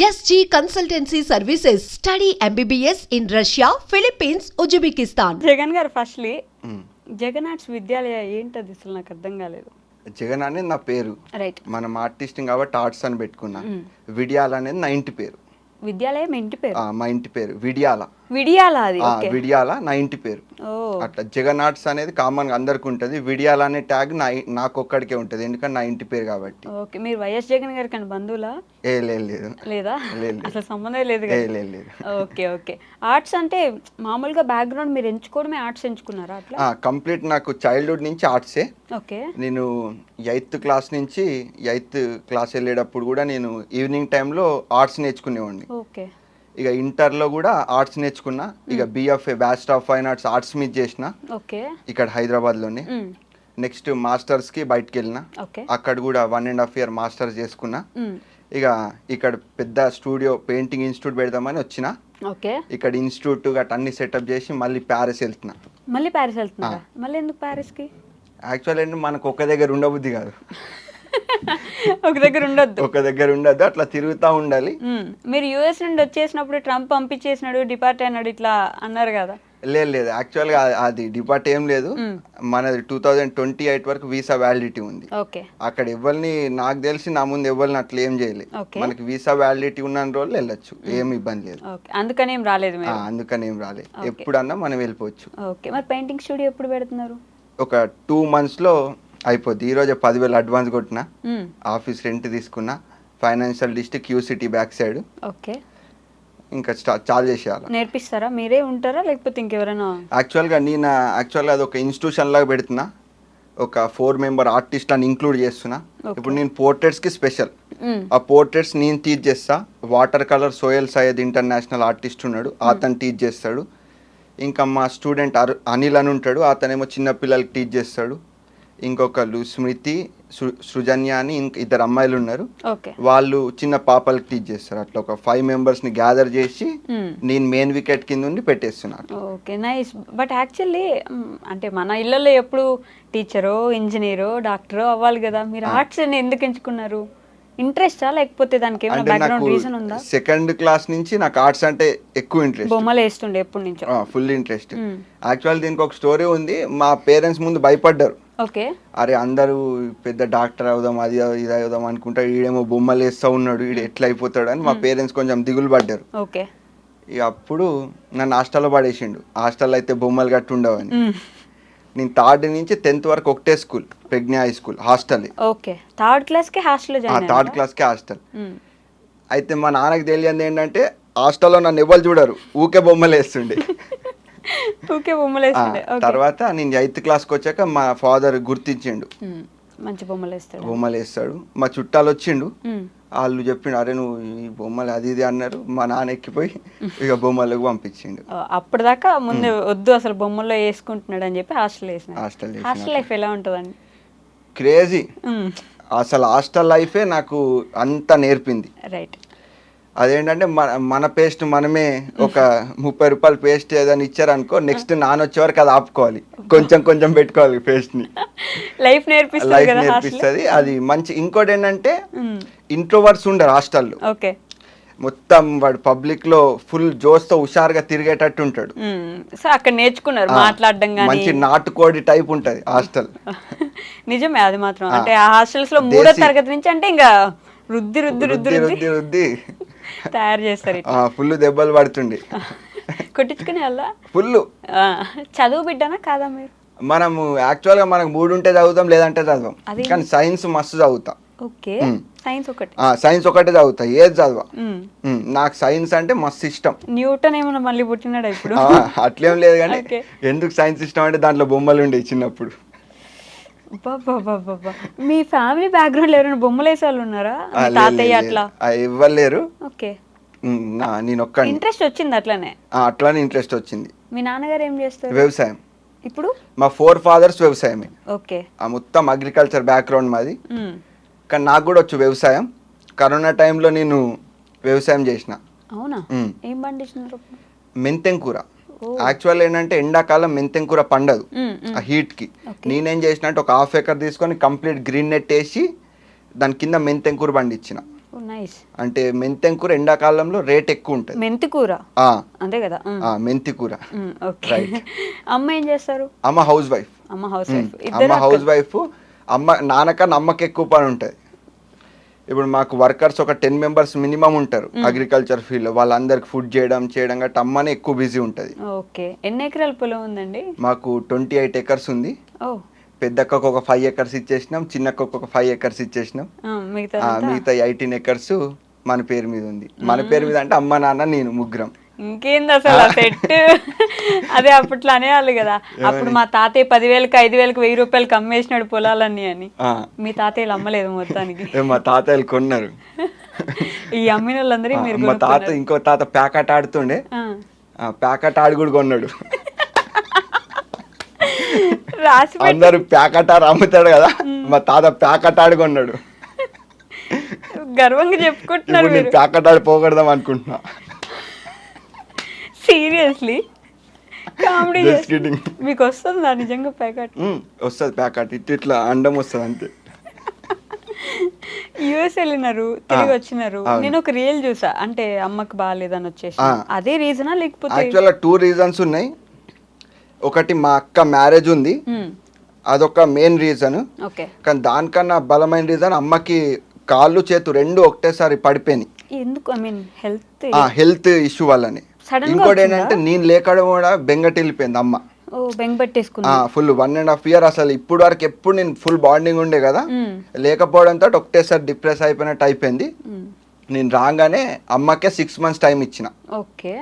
SG Consultancy Services. Study MBBS in Russia, Philippines, Uzbekistan. Jagan garu firstly Jagan arts విద్యాలయ ఏంటది అసలు నాకు అర్థం కాలేదు. జగన్ అనేది నా పేరు. రైట్ మనం ఆర్టిస్ట్ కాబట్టి ఆర్ట్స్ అని పెట్టుకున్నా. విడియాల అనేది నా ఇంటి పేరు. విద్యాలయం ఇంటి పేరు. మా ఇంటి పేరు. విడియాల విడియాల అది. విడియాల నా ఇంటి పేరు. అట్లా జగన్ ఆర్ట్స్ అనేది కామన్గా అందరికి ఉంటుంది. విడియాల అనే ట్యాగ్ నా నాకు ఒక్కడికే ఉంటుంది. ఎందుకంటే నా ఇంటి పేరు కాబట్టి. ఓకే. మీరు వైఎస్ జగన్ గారికి బంధువులా? ఏ లేదు లేదు. అసలు సంబంధం లేదు లేదు ఓకే ఓకే. ఆర్ట్స్ అంటే మామూలుగా బ్యాక్గ్రౌండ్ మీరు ఎంచుకోవడమే ఆర్ట్స్ ఎంచుకున్నారా అట్లా? కంప్లీట్ నాకు చైల్డ్హుడ్ నుంచి ఆర్ట్సే. ఓకే. నేను ఎయిత్ క్లాస్ నుంచి ఎయిత్ క్లాస్ వెళ్ళేటప్పుడు కూడా నేను ఈవినింగ్ టైంలో ఆర్ట్స్ నేర్చుకునేవాడిని. ఓకే. ఇక ఇంటర్లో కూడా ఆర్ట్స్ నేర్చుకున్నా. ఇక BFA bachelor of fine arts arts మీద చేసిన. ఇక్కడ హైదరాబాద్లోనే. నెక్స్ట్ మాస్టర్స్కి బయటకు వెళ్ళిన అక్కడ కూడా one and half year masters చేసుకున్నా. ఇక ఇక్కడ పెద్ద స్టూడియో పెయింటింగ్ ఇన్స్టిట్యూట్ పెడదామని వచ్చిన. ఓకే. ఇక్కడ ఇన్స్టిట్యూట్ గట్ట అన్ని సెటప్ చేసి మళ్ళీ ప్యారిస్ వెళ్తున్నా. మళ్ళీ ప్యారిస్ వెళ్తున్నారా? మళ్ళీ ఎందుకు ప్యారిస్కి యాక్చువల్ మనకు ఒక దగ్గర ఉండబుద్ధి కాదు. ఒక దగ్గర ఉండొద్దు. ఒక దగ్గర ఉండదు అట్లా తిరుగుతూ ఉండాలి. మీరు యుఎస్ నుండి వచ్చేసినప్పుడు ట్రంప్ పంపించేసినాడు డిపార్ట్ అయినాడు ఇట్లా అన్నారు కదా. లేదు లేదు. యాక్చువల్గా అది డిపార్ట్ ఏం లేదు. మనది టూ థౌజండ్ ట్వంటీ ఎయిట్ వరకు వీసా వ్యాలిడిటీ ఉంది. ఓకే. అక్కడ ఎవరిని నాకు తెలిసి నా ముందు ఎవరిని అట్లా ఏం చేయలేదు. మనకి వీసా వ్యాలిడిటీ ఉన్న రోజులు వెళ్ళొచ్చు. ఏం ఇబ్బంది లేదు. అందుకని ఏం రాలేదు అందుకని ఏం రాలేదు. ఎప్పుడన్నా మనం వెళ్ళిపోవచ్చు. ఓకే. మరి పెయింటింగ్ స్టూడియో ఎప్పుడు పెడుతున్నారు? ఒక టూ మంత్స్లో అయిపోద్ది. ఈరోజే పదివేలు అడ్వాన్స్ కొట్టిన. ఆఫీస్ రెంట్ తీసుకున్నా financial district Q city back side okay. ఇంకా చాలు చేసేయాలి? నేర్పిస్తారా? మీరే ఉంటారా? లేకపోతే ఇంకెవరైనా? యాక్చువల్గా నేను యాక్చువల్గా అది ఒక ఇన్స్టిట్యూషన్ లాగా పెడుతున్నా. ఒక ఫోర్ మెంబర్ ఆర్టిస్ట్లను ఇంక్లూడ్ చేస్తున్నా. ఇప్పుడు నేను పోర్ట్రేట్స్కి స్పెషల్ మ్మ్. ఆ పోర్ట్రేట్స్ నేను టీచ్ చేస్తా. Water colour Soyal Syed international artist ఉన్నాడు. అతను టీచ్ చేస్తాడు. ఇంకా మా స్టూడెంట్ అనిల్ అని ఉంటాడు. అతనేమో చిన్న పిల్లలకి టీచ్ చేస్తాడు. ఇంకొకళ్ళు స్మృతి సృజన్య అని ఇంక ఇద్దరు అమ్మాయిలు ఉన్నారు. వాళ్ళు చిన్న పాపలకి టీచ్ చేస్తారు. అట్లా ఒక ఫైవ్ మెంబర్స్ని గ్యాదర్ చేసి. నేను మెయిన్ వికెట్ కింద ఉండి పెట్టేస్తున్నాను ఓకే నైస్. బట్ యాక్చువల్లీ అంటే మన ఇళ్ళల్లో ఎప్పుడు టీచరో ఇంజనీరో డాక్టరో అవ్వాలి కదా. మీరు ఆర్ట్స్ ఎందుకు ఎంచుకున్నారు? ఇంట్రెస్టా లేకపోతే దానికి ఏమైనా బ్యాక్గ్రౌండ్ రీజన్ ఉందా? సెకండ్ క్లాస్ నుంచి నాకు ఆర్ట్స్ అంటే ఎక్కువ ఇంట్రెస్ట్ బొమ్మలు వేస్తుండే ఎప్పటి నుంచో. Full interest. యాక్చువల్ దీనికి ఒక స్టోరీ ఉంది. మా పేరెంట్స్ ముందు భయపడ్డారు. ఓకే. అరే అందరూ పెద్ద డాక్టర్ అవుదాం అది అవుదాం, ఇది అవుదాం అనుకుంటా ఈడేమో బొమ్మలు వేస్తూ ఉన్నాడు ఈడు ఎట్లా అయిపోతాడు అని మా పేరెంట్స్ కొంచెం దిగులు పడ్డారు. ఓకే. ఇక అప్పుడు నన్ను హాస్టల్లో పడేసిండు. హాస్టల్లో అయితే బొమ్మలు గట్టి ఉండవని. నేను థర్డ్ నుంచి టెన్త్ వరకు ఒకటే school Pragna high school hostel. Okay. Third క్లాస్కి హాస్టల్లో జాయిన్ థర్డ్ క్లాస్కే హాస్టల్. అయితే మా నాన్నకి తెలియంది ఏంటంటే హాస్టల్లో నన్ను ఎవరు చూడరు. ఊకే బొమ్మలు వేస్తుండే. ఊకే బొమ్మలు తర్వాత నేను ఎయిత్ క్లాస్కి వచ్చాక మా ఫాదర్ గుర్తించిండు. మంచి బొమ్మలు వేస్తాడు బొమ్మలు వేస్తాడు మా చుట్టాలు వచ్చిండు. వాళ్ళు చెప్పిండు అరే నువ్వు ఈ బొమ్మలు అది ఇది అన్నారు. మా నాన్న ఎక్కిపోయి ఇక బొమ్మలకు పంపించిండు. అప్పటిదాకా ముందు వద్దు అసలు బొమ్మల్లో వేసుకుంటున్నాడు అని చెప్పి హాస్టల్ వేసిన హాస్టల్. హాస్టల్ లైఫ్ ఎలా ఉంటుందండి? క్రేజీ. అసలు హాస్టల్ లైఫే నాకు అంత నేర్పింది. రైట్. అదేంటంటే మన మన పేస్ట్ మనమే ఒక ముప్పై రూపాయలు పేస్ట్ ఏదైనా ఇచ్చారనుకో నెక్స్ట్ నాన్న వచ్చే వరకు అది ఆపుకోవాలి. కొంచెం కొంచెం పెట్టుకోవాలి లైఫ్ నేర్పిస్తుంది లైఫ్ హాస్టల్? నేర్పిస్తుంది. అది మంచి ఇంకోటి ఏంటంటే ఇంట్రోవర్ట్స్ ఉండరు హాస్టల్లో. ఓకే. మొత్తం వాడు పబ్లిక్లో ఫుల్ జోస్తో హుషారుగా తిరిగేటట్టు ఉంటాడు. అక్కడ నేర్చుకున్నారు మాట్లాడడం మంచి నాటుకోడి టైప్ ఉంటది హాస్టల్. నిజమే అది మాత్రం. అంటే హాస్టల్స్లో మూడో. తరగతి నుంచి అంటే ఇంకా రుద్ది రుద్ది రుద్ది. రుద్ది రుద్ది. తయారు చేస్తారు ఫుల్ దెబ్బలు పడుతుండే. కొట్టించుకునే వాళ్ళ? ఫుల్ చదువు బిడ్డనా కాదా మీరు? మనము యాక్చువల్గా మనకు మూడు ఉంటే చదువుతాం లేదంటే చదవం. కానీ సైన్స్ మస్తు చదువుతా. ఓకే. సైన్స్ ఒకటి. సైన్స్ ఒకటే చదువుతా ఏది చదవా? నాకు సైన్స్ అంటే మస్తు ఇష్టం. న్యూటన్ ఏమన్నా మళ్ళీ పుట్టినాడా ఇప్పుడు? అట్లేం లేదు కానీ. ఎందుకు సైన్స్ ఇష్టం అంటే దాంట్లో బొమ్మలు ఉండేవి చిన్నప్పుడు. మీ ఫ్యామిలీ బ్యాక్గ్రౌండ్ ఎవరైనా బొమ్మలు వేసే వాళ్ళు ఉన్నారా? తాతయ్య అట్లా? ఇవ్వలేరు. ఓకే. నేను ఒక్కడిని ఇంట్రెస్ట్ వచ్చింది అట్లనే? అట్లానే ఇంట్రెస్ట్ వచ్చింది. మీ నాన్నగారు ఏం చేస్తారు? వ్యవసాయం. ఇప్పుడు? మా ఫోర్ ఫాదర్స్ వ్యవసాయమే. ఓకే. ఆ మొత్తం అగ్రికల్చర్ బ్యాక్గ్రౌండ్ మాది. కానీ నాకు కూడా వచ్చు వ్యవసాయం. కరోనా టైంలో నేను వ్యవసాయం చేసిన. అవునా. ఏం పండించినారు అప్పుడు? యాక్చువల్ ఏంటంటే ఎండాకాలం మెంతెం కూర పండదు. ఆ హీట్కి. నేనేం చేసిన అంటే ఒక హాఫ్ ఎకర్ తీసుకొని కంప్లీట్ గ్రీన్ నెట్ వేసి దాని కింద మెంతెం కూర పండించిన అంటే మెంతెం కూర ఎండాకాలంలో రేట్ ఎక్కువ ఉంటుంది. మెంతి కూర అంతే కదా. మెంతి కూర అమ్మ ఏం చేస్తారు? అమ్మ హౌస్ వైఫ్ అమ్మ హౌస్ వైఫ్ అమ్మ హౌస్ వైఫ్ అమ్మ నాన్నకన్నా అమ్మకి ఎక్కువ పని ఉంటుంది. ఇప్పుడు మాకు వర్కర్స్ ఒక టెన్ మెంబర్స్ మినిమం ఉంటారు అగ్రికల్చర్ ఫీల్డ్ వాళ్ళందరికి ఫుడ్ చేయడం చేయడం గట్ట అమ్మనే ఎక్కువ బిజీ ఉంటుంది. ఓకే. ఎన్ని ఎకరాల పొలం ఉందండి? మాకు ట్వంటీ ఎయిట్ ఎకర్స్ ఉంది. పెద్దక్కకు ఒక ఫైవ్ ఎకర్స్ ఇచ్చేసినాం చిన్నక్కకు ఒక ఫైవ్ ఎకర్స్ ఇచ్చేసినాం. మిగతా ఎయిటీన్ ఎకర్స్ మన పేరు మీద ఉంది. మన పేరు మీద అంటే అమ్మ నాన్న నేను ముగ్గురం. ఇంకేంది అసలు సెట్? అదే అప్పట్లో అనేవాళ్ళు కదా. అప్పుడు మా తాతయ్య పదివేలకు ఐదు వేలకు వెయ్యి రూపాయలకి అమ్మేసినాడు పొలాలన్నీ అని. మీ తాతయ్యలు అమ్మలేదు మొత్తానికి. మా తాతయ్యలు కొన్నారు. ఈ అమ్మిన వాళ్ళందరూ మీరు మా తాత. ఇంకో తాత ప్యాకెట్ ఆడుతుండే. ప్యాకెట్ ఆడి కూడా కొన్నాడు. రాసి అందరూ ప్యాకెట్ ఆడు అమ్ముతాడు కదా. మా తాత ప్యాకెట్ ఆడి కొన్నాడు. గర్వంగా చెప్పుకుంటున్నారు ఇప్పుడు నేను మీరు. ప్యాకెట్ ఆడి పోగొడదాం అనుకుంటున్నా. Seriously comedy. మీకు వస్తుందా నిజంగా ప్యాకెట్ వస్తుంది ప్యాకెట్ ఇట్లా ఇట్లా అండం వస్తుంది అంతే. యుఎస్ వెళ్ళినారు తిరిగి వచ్చినారు. నేను ఒక రియల్ చూసా. అంటే అమ్మకి బాగాలేదని వచ్చేసి. అదే రీజనా లేకపోతే? యాక్చువల్గా టూ రీజన్స్ ఉన్నాయి. ఒకటి మా అక్క మ్యారేజ్ ఉంది. మ్మ్. అదొక మెయిన్ రీజన్ కానీ దానికన్నా బలమైన రీజన్ అమ్మకి కాళ్ళు చేతు రెండు ఒకటేసారి పడిపోయినాయి. ఎందుకు? I mean health health issue వల్లనే. ఇంకోటి? ఏంటంటే నేను లేకడం కూడా బెంగటి వెళ్ళిపోయింది అమ్మ full one and half year అసలు ఇప్పుడు వరకు ఎప్పుడు నేను ఫుల్ బాండింగ్ ఉండే కదా. లేకపోవడంతో ఒకటేసారి డిప్రెస్ అయిపోయినట్టు అయిపోయింది. నేను రాగానే అమ్మకే సిక్స్ మంత్స్ టైం ఇచ్చిన. ఓకే.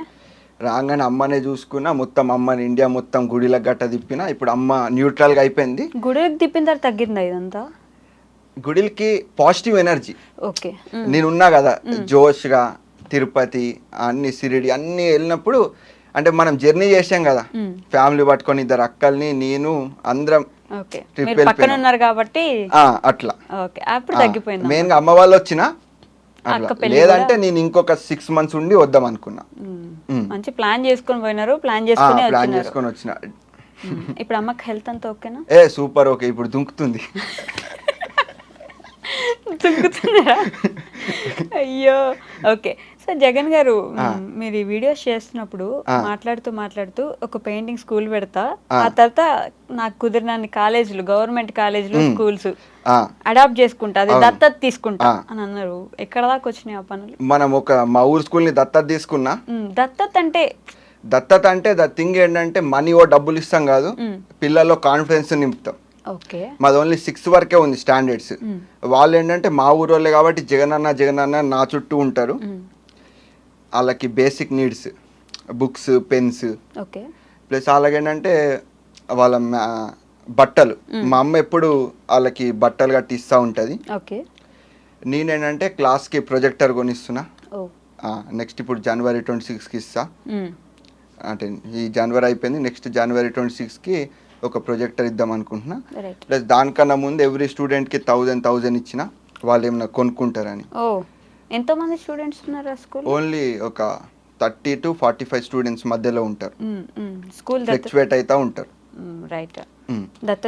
రాగానే అమ్మనే చూసుకున్నా మొత్తం అమ్మని ఇండియా మొత్తం గుడిలకు గట్ట తిప్పిన ఇప్పుడు అమ్మ న్యూట్రల్గా అయిపోయింది. గుడికి తిప్పిన తర్వాత తగ్గిందా ఇదంతా? గుడిలకి పాజిటివ్ ఎనర్జీ ఓకే. నేను ఉన్నా కదా జోష్గా తిరుపతి అన్ని సిరిడి అన్ని వెళ్ళినప్పుడు అంటే మనం జర్నీ చేసాం కదా. ఫ్యామిలీ పట్టుకొని ఇద్దరు అక్కల్ని నేను అందరం వెళ్ళిపోయినాం. ఉన్నారు కాబట్టి అట్లా. తగ్గిపోయింది మెయిన్గా అమ్మ వాళ్ళు వచ్చిన లేదంటే నేను ఇంకొక సిక్స్ మంత్స్ ఉండి వద్దాం అనుకున్నా. మంచి ప్లాన్ చేసుకొని పోయినారు ప్లాన్ చేసుకుని ప్లాన్ చేసుకొని వచ్చిన. ఇప్పుడు అమ్మకి హెల్త్ అంతా ఓకేనా ఏ సూపర్ ఓకే ఇప్పుడు దుంకుతుంది. దుంకుతున్నారా అయ్యో. ఓకే. సో జగన్ గారు మీరు ఈ వీడియోస్ చేస్తున్నప్పుడు. మాట్లాడుతూ మాట్లాడుతూ ఒక పెయింటింగ్ స్కూల్ పెడతా ఆ. తర్వాత నాకు కుదిరినన్ని కాలేజీలు గవర్నమెంట్ కాలేజీలు. స్కూల్స్ అడాప్ట్ చేసుకుంటా అది. దత్తత తీసుకుంటా. అని అన్నారు ఎక్కడ దాకా వచ్చినాయి ఆ పనులు మనం ఒక మా ఊరు స్కూల్ని దత్తత తీసుకున్నా దత్తత అంటే దత్తత అంటే ద థింగ్ ఏంటంటే మనీ ఓ డబ్బులు ఇస్తాం కాదు. పిల్లల్లో కాన్ఫిడెన్స్ నింపుతాం ఓకే మాది ఓన్లీ సిక్స్ వరకే ఉంది స్టాండర్డ్స్. వాళ్ళు ఏంటంటే మా ఊరు వాళ్ళే కాబట్టి జగన్ అన్న జగన్ అన్న నా చుట్టూ ఉంటారు వాళ్ళకి basic needs books pens okay. Plus వాళ్ళకేంటంటే వాళ్ళ బట్టలు. మా అమ్మ ఎప్పుడు వాళ్ళకి బట్టలు గట్టి ఇస్తూ ఉంటుంది. ఓకే. నేనేంటంటే క్లాస్కి ప్రొజెక్టర్ కొనిస్తున్నా. నెక్స్ట్ ఇప్పుడు జనవరి ట్వంటీ సిక్స్కి ఇస్తా. మ్, అంటే ఈ జనవరి అయిపోయింది. నెక్స్ట్ జనవరి ట్వంటీ సిక్స్కి ఒక ప్రొజెక్టర్ ఇద్దాం అనుకుంటున్నా. ప్లస్ దానికన్నా ముందు ఎవ్రీ స్టూడెంట్కి థౌజండ్ థౌజండ్ ఇచ్చిన వాళ్ళు ఏమైనా కొనుక్కుంటారని ఎంతమంది స్టూడెంట్స్ ఉన్నారు ఆ స్కూల్ ఓన్లీ ఒక thirty to forty five students మధ్యలో ఉంటారు. స్కూల్ ఫ్లక్చువేట్ అవుతూ ఉంటారు. రైట్.